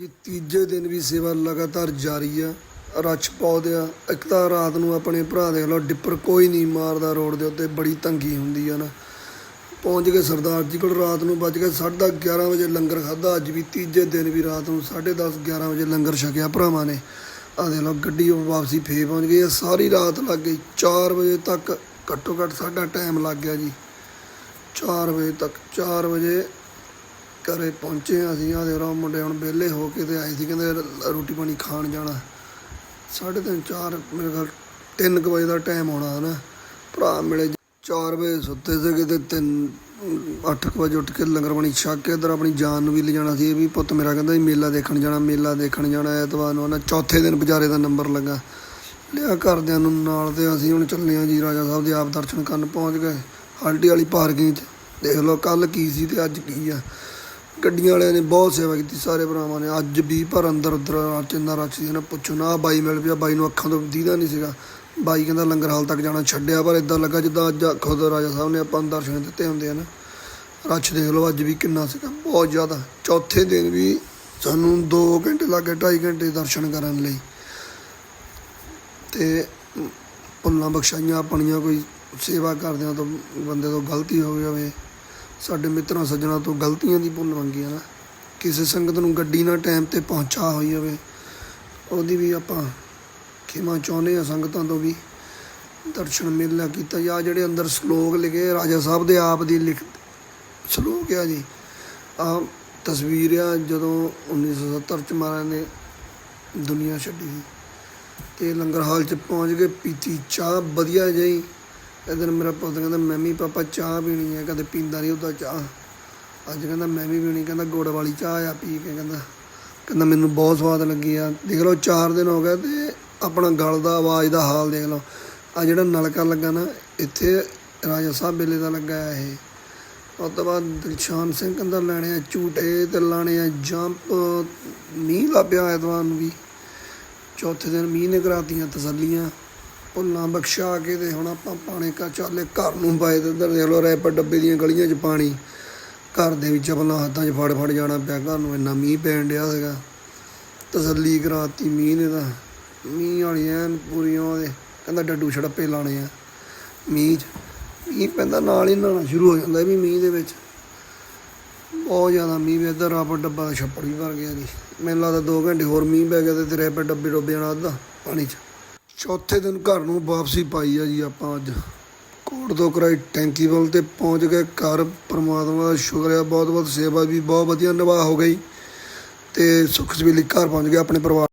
ਜੀ, ਤੀਜੇ ਦਿਨ ਵੀ ਸੇਵਾ ਲਗਾਤਾਰ ਜਾਰੀ ਆ। ਰੱਛ ਪਾਉਂਦੇ ਆ। ਇੱਕ ਤਾਂ ਰਾਤ ਨੂੰ ਆਪਣੇ ਭਰਾ ਦੇ ਲੋ ਡਿੱਪਰ ਕੋਈ ਨਹੀਂ ਮਾਰਦਾ ਰੋਡ ਦੇ ਉੱਤੇ, ਬੜੀ ਤੰਗੀ ਹੁੰਦੀ ਆ ਨਾ। ਪਹੁੰਚ ਗਏ ਸਰਦਾਰ ਜੀ ਕੋਲ, ਰਾਤ ਨੂੰ ਵੱਜ ਗਏ 11:30 ਵਜੇ ਲੰਗਰ ਖਾਦਾ ਅੱਜ ਵੀ ਤੀਜੇ ਦਿਨ ਵੀ ਰਾਤ ਨੂੰ 10:30 11 ਵਜੇ ਲੰਗਰ ਛਕਿਆ ਭਰਾਵਾਂ ਨੇ। ਆ ਦੇ ਲੋ ਗੱਡੀ ਵਾਪਸੀ ਫੇਰ ਪਹੁੰਚ ਗਈ ਆ। ਸਾਰੀ ਰਾਤ ਲੱਗ ਗਈ। 4 ਵਜੇ ਤੱਕ ਘੱਟੋ ਘੱਟ ਸਾਡਾ ਟਾਈਮ ਲੱਗ ਗਿਆ ਜੀ। 4 ਵਜੇ ਤੱਕ 4 ਵਜੇ ਘਰੇ ਪਹੁੰਚੇ ਅਸੀਂ ਆ ਦੇ ਮੁੰਡੇ ਹੁਣ ਵਿਹਲੇ ਹੋ ਕੇ ਤੇ ਆਏ ਸੀ, ਕਹਿੰਦੇ ਰੋਟੀ ਪਾਣੀ ਖਾਣ ਜਾਣਾ। ਸਾਢੇ ਤਿੰਨ, ਚਾਰ, ਮੇਰੇ ਘਰ ਤਿੰਨ ਕੁ ਵਜੇ ਦਾ ਟਾਈਮ ਹੋਣਾ ਹਨਾ ਭਰਾ ਮਿਲੇ 4 ਵਜੇ ਸੁੱਤੇ ਸੀਗੇ ਤੇ ਤਿੰਨ 8 ਵਜੇ ਉੱਠ ਕੇ ਲੰਗਰ ਪਾਣੀ ਛਕ ਕੇ ਇੱਧਰ ਆਪਣੀ ਜਾਨ ਨੂੰ ਵੀ ਲਿਜਾਣਾ ਸੀ। ਇਹ ਵੀ ਪੁੱਤ ਮੇਰਾ ਕਹਿੰਦਾ ਸੀ, ਮੇਲਾ ਦੇਖਣ ਜਾਣਾ, ਮੇਲਾ ਦੇਖਣ ਜਾਣਾ, ਐਤਵਾਰ ਨੂੰ ਨਾ ਚੌਥੇ ਦਿਨ ਵਿਚਾਰੇ ਦਾ ਨੰਬਰ ਲੱਗਾ। ਲਿਆ ਘਰਦਿਆਂ ਨੂੰ ਨਾਲ ਤੇ ਅਸੀਂ ਹੁਣ ਚੱਲੇ ਹਾਂ ਜੀ, ਰਾਜਾ ਸਾਹਿਬ ਦੇ ਆਪ ਦਰਸ਼ਨ ਕਰਨ ਪਹੁੰਚ ਗਏ। ਹਾਲਟੀ ਵਾਲੀ ਪਾਰਕਿੰਗ 'ਚ। ਦੇਖ ਲਓ ਕੱਲ ਕੀ ਸੀ ਤੇ ਅੱਜ ਕੀ ਆ। ਗੱਡੀਆਂ ਵਾਲਿਆਂ ਨੇ ਬਹੁਤ ਸੇਵਾ ਕੀਤੀ, ਸਾਰੇ ਭਰਾਵਾਂ ਨੇ। ਅੱਜ ਵੀ ਪਰ ਅੰਦਰ ਉਧਰ ਰੱਚ ਇੰਨਾ ਰੱਚ ਸੀ ਨਾ ਪੁੱਛੋ ਨਾ ਆਹ ਬਾਈ ਮਿਲ ਪਿਆ, ਬਾਈ ਨੂੰ ਅੱਖਾਂ ਤੋਂ ਦੀਦਾ ਨਹੀਂ ਸੀਗਾ। ਬਾਈ ਕਹਿੰਦਾ ਲੰਗਰ ਹਾਲ ਤੱਕ ਜਾਣਾ ਛੱਡਿਆ, ਪਰ ਇਦਾਂ ਲੱਗਾ ਜਿੱਦਾਂ ਅੱਜ ਖੁਦ ਰਾਜਾ ਸਾਹਿਬ ਨੇ ਆਪਾਂ ਨੂੰ ਦਰਸ਼ਨ ਦਿੱਤੇ ਹੁੰਦੇ ਆ ਨਾ। ਰੱਛ ਦੇਖ ਲਓ ਅੱਜ ਵੀ ਕਿੰਨਾ ਸੀਗਾ, ਬਹੁਤ ਜ਼ਿਆਦਾ। ਚੌਥੇ ਦਿਨ ਵੀ ਸਾਨੂੰ 2 ਘੰਟੇ ਲੱਗੇ 2.5 ਘੰਟੇ ਦਰਸ਼ਨ ਕਰਨ ਲਈ। ਤੇ ਭੁੱਲਾਂ ਬਖਸ਼ਾਈਆਂ ਆਪਣੀਆਂ, ਕੋਈ ਸੇਵਾ ਕਰਦਿਆਂ ਤੋਂ, ਬੰਦੇ ਤੋਂ ਗਲਤੀ ਹੋ ਜਾਵੇ। ਸਾਡੇ ਮਿੱਤਰਾਂ ਸੱਜਣਾ ਤੋਂ ਗਲਤੀਆਂ ਦੀ ਭੁੱਲ ਮੰਗੀ ਨਾ। ਕਿਸੇ ਸੰਗਤ ਨੂੰ ਗੱਡੀ ਨਾਲ ਟਾਈਮ ਤੇ ਪਹੁੰਚਾ ਹੋਈ ਹੋਵੇ, ਉਹਦੀ ਵੀ ਆਪਾਂ ਖਿਮਾ ਚਾਹੁੰਦੇ ਆ ਸੰਗਤਾਂ ਤੋਂ ਵੀ ਦਰਸ਼ਨ ਮੇਲਾ ਕੀਤਾ ਜਾਂ। ਜਿਹੜੇ ਅੰਦਰ ਸ਼ਲੋਕ ਲਿਖੇ, ਰਾਜਾ ਸਾਹਿਬ ਦੇ ਆਪ ਦੀ ਲਿਖ ਸ਼ਲੋਕ ਆ ਜੀ। ਆ ਤਸਵੀਰ ਆ ਜਦੋਂ 1970 ਚ ਮਹਾਰਾਜ ਨੇ ਦੁਨੀਆ ਛੱਡੀ। ਸੀ ਤੇ ਲੰਗਰ ਹਾਲ ਚ ਪਹੁੰਚ ਕੇ ਪੀਤੀ ਚਾਹ, ਵਧੀਆ ਜਿਹੀ ਇਧਰ ਮੇਰਾ ਪੁੱਤ ਕਹਿੰਦਾ, ਮੈਂ ਵੀ ਪਾਪਾ ਚਾਹ ਪੀਣੀ ਹੈ ਕਦੇ ਪੀਂਦਾ ਨਹੀਂ ਉਹਦਾ ਚਾਹ। ਅੱਜ ਕਹਿੰਦਾ, ਮੈਂ ਵੀ ਪੀਣੀ। ਕਹਿੰਦਾ, ਗੁੜ ਵਾਲੀ ਚਾਹ ਆ ਪੀ ਕੇ। ਕਹਿੰਦਾ ਕਹਿੰਦਾ, ਮੈਨੂੰ ਬਹੁਤ ਸਵਾਦ ਲੱਗੀ ਆ। ਦੇਖ ਲਓ 4 ਦਿਨ ਹੋ ਗਏ ਤੇ ਆਪਣਾ ਗਲ ਦਾ ਆਵਾਜ਼ ਦਾ ਹਾਲ ਦੇਖ ਲਓ। ਆ ਜਿਹੜਾ ਨਲਕਾ ਲੱਗਾ ਨਾ, ਇੱਥੇ ਰਾਜਾ ਸਾਹਿਬ ਵੇਲੇ ਦਾ ਲੱਗਾ ਆ ਇਹ। ਉਸ ਤੋਂ ਬਾਅਦ ਦਿਲਸ਼ਾਨ ਸਿੰਘ ਕਹਿੰਦਾ, ਲੈਣੇ ਆ ਝੂਟੇ ਤੇ ਲਾਣੇ ਆ ਜੰਪ। ਮੀਂਹ ਲੱਭਿਆ ਐਤਵਾਰ ਨੂੰ ਵੀ। ਚੌਥੇ ਦਿਨ ਮੀਂਹ ਨੇ ਕਰਾਤੀਆਂ ਤਸੱਲੀਆਂ। ਭੁੱਲਾਂ ਬਖਸ਼ਾ ਕੇ ਤੇ ਹੁਣ ਆਪਾਂ ਪਾਣੀ ਕਾ ਚਾਲੇ ਘਰ ਨੂੰ ਪਾਏ ਤੇ ਉਧਰ ਦੇਖ ਲਓ ਰੈਪਰ ਡੱਬੇ ਦੀਆਂ ਗਲੀਆਂ 'ਚ ਪਾਣੀ। ਘਰ ਦੇ ਵਿੱਚ ਆਪਣਾ ਹੱਥਾਂ 'ਚ ਫੜ ਫੜ ਜਾਣਾ ਪਿਆ, ਘਰ ਨੂੰ ਇੰਨਾ ਮੀਂਹ ਪੈਣ ਡਿਆ ਸੀਗਾ। ਤਸੱਲੀ ਕਰਾਤੀ ਮੀਂਹ ਨੇ ਤਾਂ। ਮੀਂਹ ਵਾਲੀ ਐਨ ਪੂਰੀਆਂ ਉਹਦੇ ਕਹਿੰਦਾ ਡੱਡੂ ਛੜੱਪੇ ਲਾਣੇ ਆ। ਮੀਂਹ 'ਚ ਮੀਂਹ ਪੈਂਦਾ, ਨਾਲ ਹੀ ਨਹਾਉਣਾ ਸ਼ੁਰੂ ਹੋ ਜਾਂਦਾ ਵੀ ਮੀਂਹ ਦੇ ਵਿੱਚ। ਬਹੁਤ ਜ਼ਿਆਦਾ ਮੀਂਹ ਵੀ ਇੱਧਰ ਰਾਪਰ ਡੱਬਾ ਦਾ ਛੱਪੜ ਵੀ ਭਰ ਗਿਆ ਜੀ। ਮੈਨੂੰ ਲੱਗਦਾ 2 ਘੰਟੇ ਹੋਰ ਮੀਂਹ ਪੈ ਗਿਆ ਤੇ ਤੇਰੇ ਰੈਪਰ ਡੱਬੇ ਡੁੱਬ ਜਾਣਾ ਅੱਧਾ ਪਾਣੀ 'ਚ। ਚੌਥੇ ਦਿਨ ਘਰ ਨੂੰ ਵਾਪਸੀ ਪਾਈ ਆ ਜੀ ਆਪਾਂ ਅੱਜ। ਕੋਟ ਤੋਂ ਕਰਾਈ ਟੈਂਕੀ ਵੱਲ ਤੇ ਪਹੁੰਚ ਗਏ ਘਰ। ਪਰਮਾਤਮਾ ਦਾ ਸ਼ੁਕਰ ਹੈ ਬਹੁਤ ਬਹੁਤ ਸੇਵਾ ਵੀ ਬਹੁਤ ਵਧੀਆ ਨਿਭਾ ਹੋ ਗਈ। ਤੇ ਸੁੱਖ ਸਬੀਲੀ ਘਰ ਪਹੁੰਚ ਗਏ ਆਪਣੇ ਪਰਿਵਾਰ